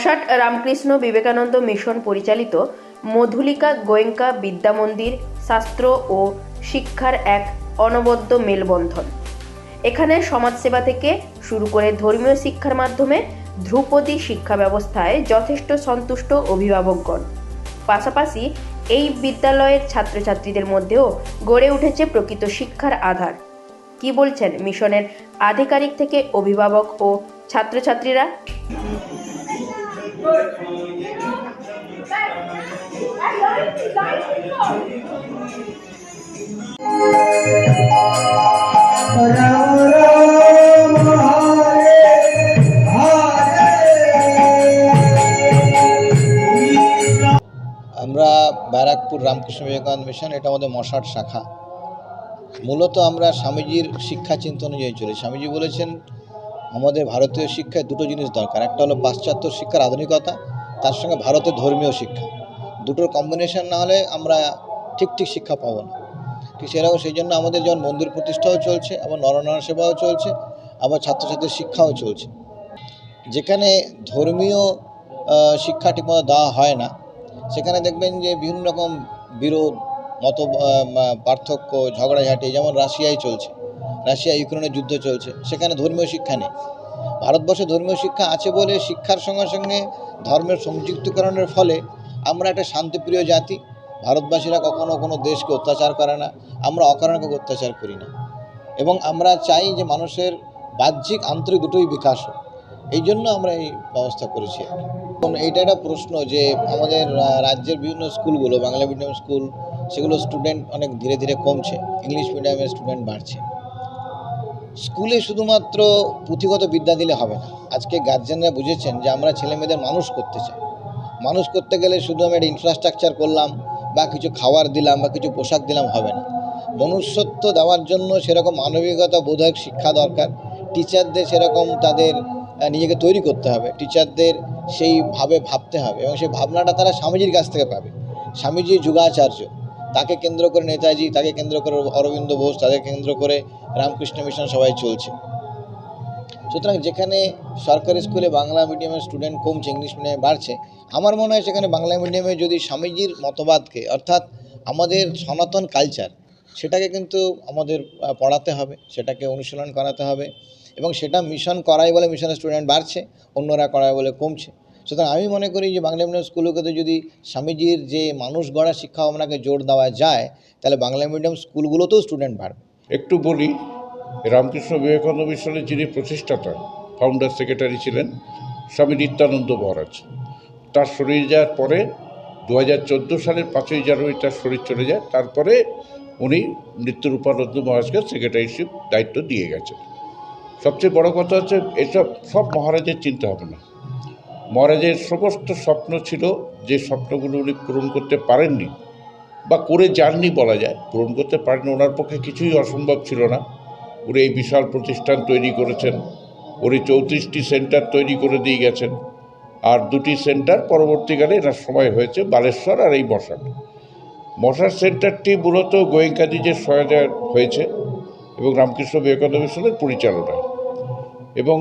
Mashat Ramakrishna Vivekananda mission পরিচালিত মধুলিকা গোয়েঙ্কা বিদ্যা মন্দির, শাস্ত্র ও শিক্ষার এক অনবদ্য মেলবন্ধন। এখানে সমাজসেবা থেকে শুরু করে ধর্মীয় শিক্ষার মাধ্যমে ধ্রুপদী শিক্ষা ব্যবস্থায় যথেষ্ট সন্তুষ্ট অভিভাবকগণ। পাশাপাশি এই বিদ্যালয়ের ছাত্রছাত্রীদের মধ্যেও গড়ে উঠেছে প্রকৃত শিক্ষার আধার। কি বলছেন মিশনের আধিকারিক থেকে অভিভাবক ও ছাত্রছাত্রীরা? আমরা ব্যারাকপুর রামকৃষ্ণ বিবেকানন্দ মিশন, এটা আমাদের মশাট শাখা। মূলত আমরা স্বামীজির শিক্ষা চিন্তা অনুযায়ী চলি। স্বামীজি বলেছেন আমাদের ভারতীয় শিক্ষায় দুটো জিনিস দরকার। একটা হলো পাশ্চাত্য শিক্ষার আধুনিকতা, তার সঙ্গে ভারতের ধর্মীয় শিক্ষা। দুটোর কম্বিনেশন না হলে আমরা ঠিক ঠিক শিক্ষা পাবো না। ঠিক সেরকম সেই জন্য আমাদের যেমন মন্দির প্রতিষ্ঠাও চলছে, আবার নরনারায়ণ সেবাও চলছে, আবার ছাত্রছাত্রীর শিক্ষাও চলছে। যেখানে ধর্মীয় শিক্ষা ঠিকমতো দেওয়া হয় না, সেখানে দেখবেন যে বিভিন্ন রকম বিরোধ, মত পার্থক্য, ঝগড়াঝাটি, যেমন রাশিয়ায় চলছে। রাশিয়া ইউক্রেনের যুদ্ধ চলছে, সেখানে ধর্মীয় শিক্ষা নেই। ভারতবর্ষে ধর্মীয় শিক্ষা আছে বলে শিক্ষার সঙ্গে সঙ্গে ধর্মের সংযুক্তকরণের ফলে আমরা একটা শান্তিপ্রিয় জাতি। ভারতবাসীরা কখনো কোনো দেশকে অত্যাচার করে না, আমরা অকারণকে অত্যাচার করি না। এবং আমরা চাই যে মানুষের বাহ্যিক, আন্তরিক দুটোই বিকাশ হোক। এই জন্য আমরা এই ব্যবস্থা করেছি। এবং এইটা একটা প্রশ্ন যে আমাদের রাজ্যের বিভিন্ন স্কুলগুলো, বাংলা মিডিয়াম স্কুল সেগুলো স্টুডেন্ট অনেক ধীরে ধীরে কমছে ইংলিশ মিডিয়ামের স্টুডেন্ট বাড়ছে। স্কুলে শুধুমাত্র পুঁথিগত বিদ্যা দিলে হবে না। আজকে গার্জেনরা বুঝেছেন যে আমরা ছেলে মেয়েদের মানুষ করতে চাই। মানুষ করতে গেলে শুধু আমি একটা ইনফ্রাস্ট্রাকচার করলাম বা কিছু খাবার দিলাম বা কিছু পোশাক দিলাম হবে না। মনুষ্যত্ব দেওয়ার জন্য সেরকম মানবিকতা, বোধক শিক্ষা দরকার। টিচারদের সেরকম তাদের নিজেকে তৈরি করতে হবে। টিচারদের সেইভাবে ভাবতে হবে এবং সেই ভাবনাটা তারা স্বামীজির কাছ থেকে পাবে। স্বামীজি যুগাচার্য। তাকে কেন্দ্র করে নেতাজি, তাকে কেন্দ্র করে অরবিন্দ ঘোষ তাকে কেন্দ্র করে রামকৃষ্ণ মিশন সবাই চলছে। সুতরাং যেখানে সরকারি স্কুলে বাংলা মিডিয়ামের স্টুডেন্ট কমছে, ইংলিশ মিডিয়ামে বাড়ছে, আমার মনে হয় সেখানে বাংলা মিডিয়ামে যদি স্বামীজির মতবাদকে, অর্থাৎ আমাদের সনাতন কালচার সেটাকে কিন্তু আমাদের পড়াতে হবে, সেটাকে অনুশীলন করাতে হবে এবং সেটা মিশন করাই বলে মিশনের স্টুডেন্ট বাড়ছে, অন্যরা করায় বলে কমছে। সুতরাং আমি মনে করি যে বাংলা মিডিয়াম স্কুলগুলোতে যদি স্বামীজির যে মানুষ গড়া শিক্ষা ভাবনাকে জোর দেওয়া যায়, তাহলে বাংলা মিডিয়াম স্কুলগুলোতেও স্টুডেন্ট বাড়বে। একটু বলি, রামকৃষ্ণ বিবেকানন্দ মিশনের যিনি প্রতিষ্ঠাতা ফাউন্ডার সেক্রেটারি ছিলেন, স্বামী নিত্যানন্দ মহারাজ। তার শরীর যাওয়ার পরে দু হাজার চোদ্দ সালের পাঁচই জানুয়ারি তার শরীর চলে যায়, তারপরে উনি নিত্যরূপানন্দ মহারাজকে সেক্রেটারিশিপ দায়িত্ব দিয়ে গেছেন। সবচেয়ে বড় কথা হচ্ছে, এসব সব মহারাজের চিন্তা হবে না মহারাজের সমস্ত স্বপ্ন ছিল যে স্বপ্নগুলো উনি পূরণ করতে পারেননি বা করে যাননি বলা যায়। পূরণ করতে পারেন ওনার পক্ষে কিছুই অসম্ভব ছিল না। উনি এই বিশাল প্রতিষ্ঠান তৈরি করেছেন। উনি চৌত্রিশটি সেন্টার তৈরি করে দিয়ে গেছেন। আর দুটি সেন্টার পরবর্তীকালে এনার সময় হয়েছে বালেশ্বর আর এই মশাট মশার সেন্টারটি মূলত গোয়েঙ্কাদিজের সহায়তা হয়েছে এবং রামকৃষ্ণ বিবেকানন্দ মিশনের পরিচালনায় এবং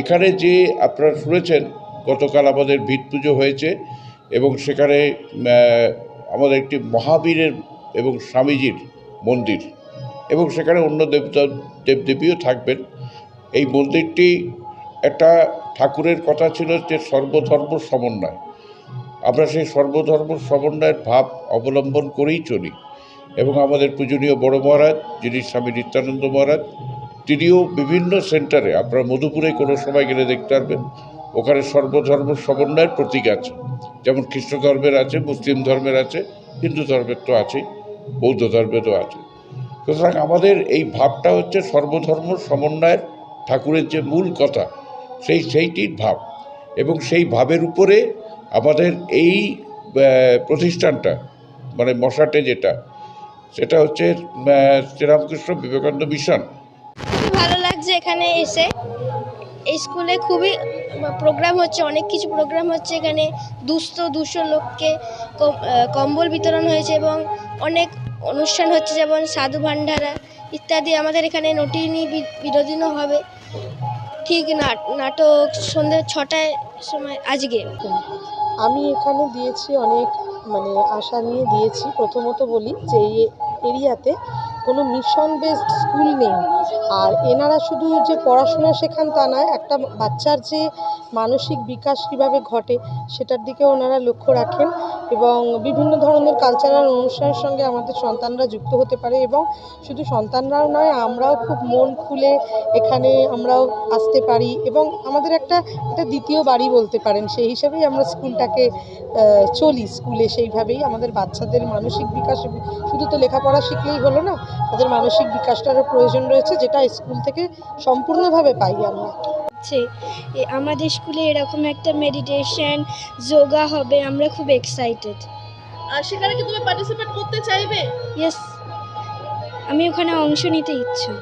এখানে যে আপনারা শুনেছেন, গতকাল আমাদের ভিত পুজো হয়েছে এবং সেখানে আমাদের একটি মহাবীরের এবং স্বামীজির মন্দির এবং সেখানে অন্য দেবতা, দেবদেবীও থাকবেন। এই মন্দিরটি একটা ঠাকুরের কথা ছিল যে সর্বধর্ম সমন্বয়। আমরা সেই সর্বধর্ম সমন্বয়ের ভাব অবলম্বন করেই চলি এবং আমাদের পূজনীয় বড় মহারাজ, যিনি স্বামী নিত্যানন্দ মহারাজ তিনিও বিভিন্ন সেন্টারে, আপনারা মধুপুরে কোনো সময় গেলে দেখতে পারবেন, ওখানে সর্বধর্ম সমন্বয়ের প্রতীক আছে। যেমন খ্রিস্ট ধর্মের আছে, মুসলিম ধর্মের আছে, হিন্দু ধর্মের তো আছেই, বৌদ্ধ ধর্মের তো আছে। সুতরাং আমাদের এই ভাবটা হচ্ছে সর্বধর্ম সমন্বয়ের ঠাকুরের যে মূল কথা, সেই সেইটির ভাব। এবং সেই ভাবের উপরে আমাদের এই প্রতিষ্ঠানটা মানে মশাটে যেটা, সেটা হচ্ছে শ্রীরামকৃষ্ণ বিবেকানন্দ মিশন ভালো লাগছে এখানে এসে। এই স্কুলে খুবই প্রোগ্রাম হচ্ছে, অনেক কিছু প্রোগ্রাম হচ্ছে এখানে। দুস্থ, দুশো লোককে কম্বল বিতরণ হয়েছে এবং অনেক অনুষ্ঠান হচ্ছে, যেমন সাধু ভান্ডারা ইত্যাদি। আমাদের এখানে নটিনী বিনোদিনও হবে। ঠিক নাট- নাটক সন্ধ্যে ছটায় সময়, আজকে। আমি এখানে দিয়েছি অনেক মানে আশা নিয়ে দিয়েছি। প্রথমত বলি যে এই এরিয়াতে কোনো মিশন বেসড স্কুল নেই। আর এনারা শুধু যে পড়াশোনা শেখান তা নয়, একটা বাচ্চার যে মানসিক বিকাশ কীভাবে ঘটে সেটার দিকে ওনারা লক্ষ্য রাখেন এবং বিভিন্ন ধরনের কালচারাল অনুষ্ঠানের সঙ্গে আমাদের সন্তানরা যুক্ত হতে পারে এবং শুধু সন্তানরাও নয়, আমরাও খুব মন খুলে এখানে আমরাও আসতে পারি এবং আমাদের একটা একটা দ্বিতীয় বাড়ি বলতে পারেন, সেই হিসাবেই আমরা স্কুলটাকে চলি। স্কুলে সেইভাবেই আমাদের বাচ্চাদের মানসিক বিকাশ, শুধু তো লেখাপড়া শিখলেই হলো না, তাদের মানসিক বিকাশটারও প্রয়োজন রয়েছে। যেটা স্কুল থেকে সম্পূর্ণভাবে পাই আমরা। হচ্ছে আমাদের স্কুলে এরকম একটা মেডিটেশন যোগা হবে আমরা খুব এক্সাইটেড আর সেখানে কি তুমি পার্টিসিপেট করতে চাইবে? ইয়েস আমি ওখানে অংশ নিতে ইচ্ছুক।